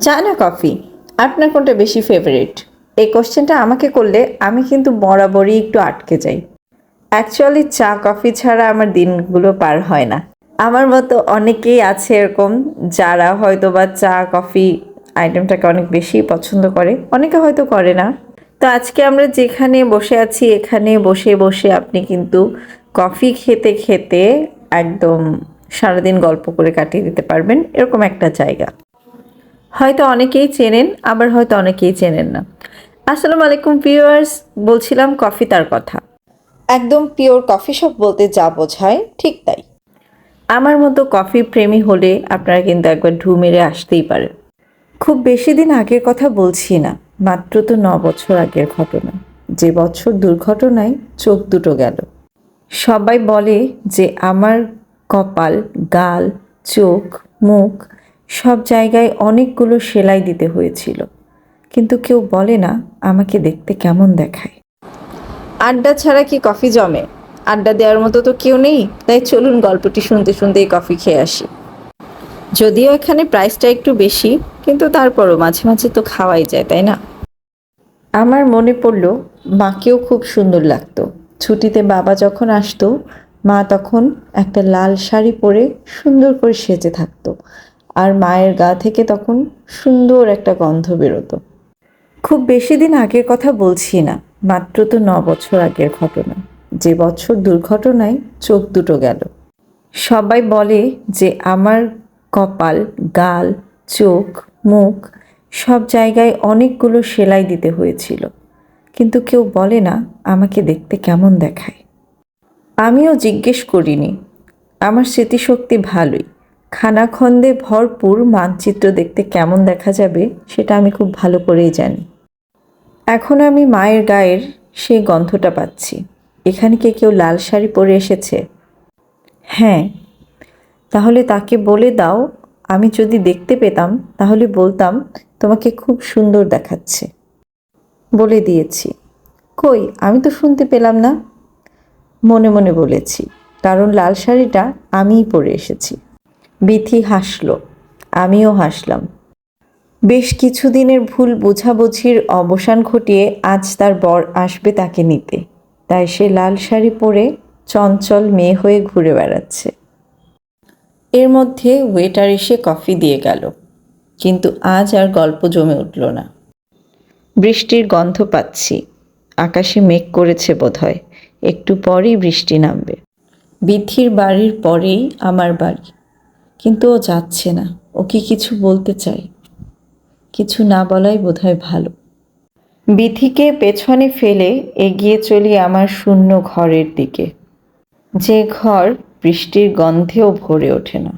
চা না কফি? আপনার কোনটা বেশি ফেভারিট এই কোশ্চেনটা আমাকে করলে আমি কিন্তু বরাবরই একটু আটকে যাই। অ্যাকচুয়ালি চা, কফি ছাড়া আমার দিনগুলো পার হয় না। আমার মতো অনেকেই আছে এরকম, যারা হয়তো বা চা, কফি আইটেমটাকে অনেক বেশি পছন্দ করে। অনেকে হয়তো করে না। তো আজকে আমরা যেখানে বসে আছি, এখানে বসে বসে আপনি কিন্তু কফি খেতে খেতে একদম সারাদিন গল্প করে কাটিয়ে দিতে পারবেন। এরকম একটা জায়গা। হয়তো অনেকেই চেনেন আবার হয়তো অনেকেই চেনেন না। আসসালামু আলাইকুম ভিউয়ার্স বলছিলাম কফি তার কথা। একদম পিওর কফি শপ বলতে যা বোঝায় ঠিক তাই। আমার মতো কফি প্রেমী হলে আপনারা কিন্তু একবার ঢু মেরে আসতেই পারেন। খুব বেশি দিন আগের কথা বলছি না মাত্র তো ন বছর আগের ঘটনা। যে বছর দুর্ঘটনায় চোখ দুটো গেল। সবাই বলে যে আমার কপাল গাল চোখ মুখ সব জায়গায় অনেকগুলো সেলাই দিতে হয়েছিল। কিন্তু কেউ বলে না আমাকে দেখতে কেমন দেখায়। আড্ডা ছাড়া কি কফি জমে? আড্ডা দেওয়ার মতো তো কেউ নেই তাই চলুন গল্পটি শুনতে শুনতেই কফি খেয়ে আসি। যদিও এখানে প্রাইসটা একটু বেশি কিন্তু তারপরও মাঝে মাঝে তো খাওয়াই যায় তাই না? আমার মনে পড়ল মাকেও খুব সুন্দর লাগতো। ছুটিতে বাবা যখন আসতো মা তখন একটা লাল শাড়ি পরে সুন্দর করে সেজে থাকতো। আর মায়ের গা থেকে তখন সুন্দর একটা গন্ধ বেরোতো। খুব বেশি দিন আগের কথা বলছি না, মাত্র তো ন বছর আগের ঘটনা। যে বছর দুর্ঘটনায় চোখ দুটো গেল। সবাই বলে যে আমার কপাল, গাল, চোখ, মুখ সব জায়গায় অনেকগুলো সেলাই দিতে হয়েছিল। কিন্তু কেউ বলে না, আমাকে দেখতে কেমন দেখায়। আমিও জিজ্ঞেস করিনি, আমার স্মৃতিশক্তি ভালোই। খানাখন্দে ভরপুর মানচিত্র দেখতে কেমন দেখা যাবে, সেটা আমি খুব ভালো করেই জানি। এখন আমি মায়ের গায়ের সেই গন্ধটা পাচ্ছি। এখানে কি কেউ লাল শাড়ি পরে এসেছে? হ্যাঁ। তাহলে তাকে বলে দাও, আমি যদি দেখতে পেতাম, তাহলে বলতাম, তোমাকে খুব সুন্দর দেখাচ্ছে। বলে দিয়েছি। কই, আমি তো শুনতে পেলাম না। মনে মনে বলেছি, কারণ লাল শাড়িটা আমিই পরে এসেছি। বিথি হাসল, আমিও হাসলাম। বেশ কিছুদিনের ভুল বোঝাবুঝির অবসান ঘটিয়ে আজ তার বর আসবে তাকে নিতে। তাই সে লাল শাড়ি পরে চঞ্চল মেয়ে হয়ে ঘুরে বেড়াচ্ছে। এর মধ্যে ওয়েটার এসে কফি দিয়ে গেল, কিন্তু আজ আর গল্প জমে উঠল না। বৃষ্টির গন্ধ পাচ্ছি, আকাশে মেঘ করেছে বোধহয়, একটু পরেই বৃষ্টি নামবে। বিথির বাড়ির পরেই আমার বাড়ি। কিন্তু ও যাচ্ছে না। ও কি কিছু বলতে চাই কিছু না বলাই বোধ হয় ভালো। বিথিকে পেছনে ফেলে এগিয়ে চলি আমার শূন্য ঘরের দিকে। যে ঘর বৃষ্টির গন্ধেও ভরে ওঠে না।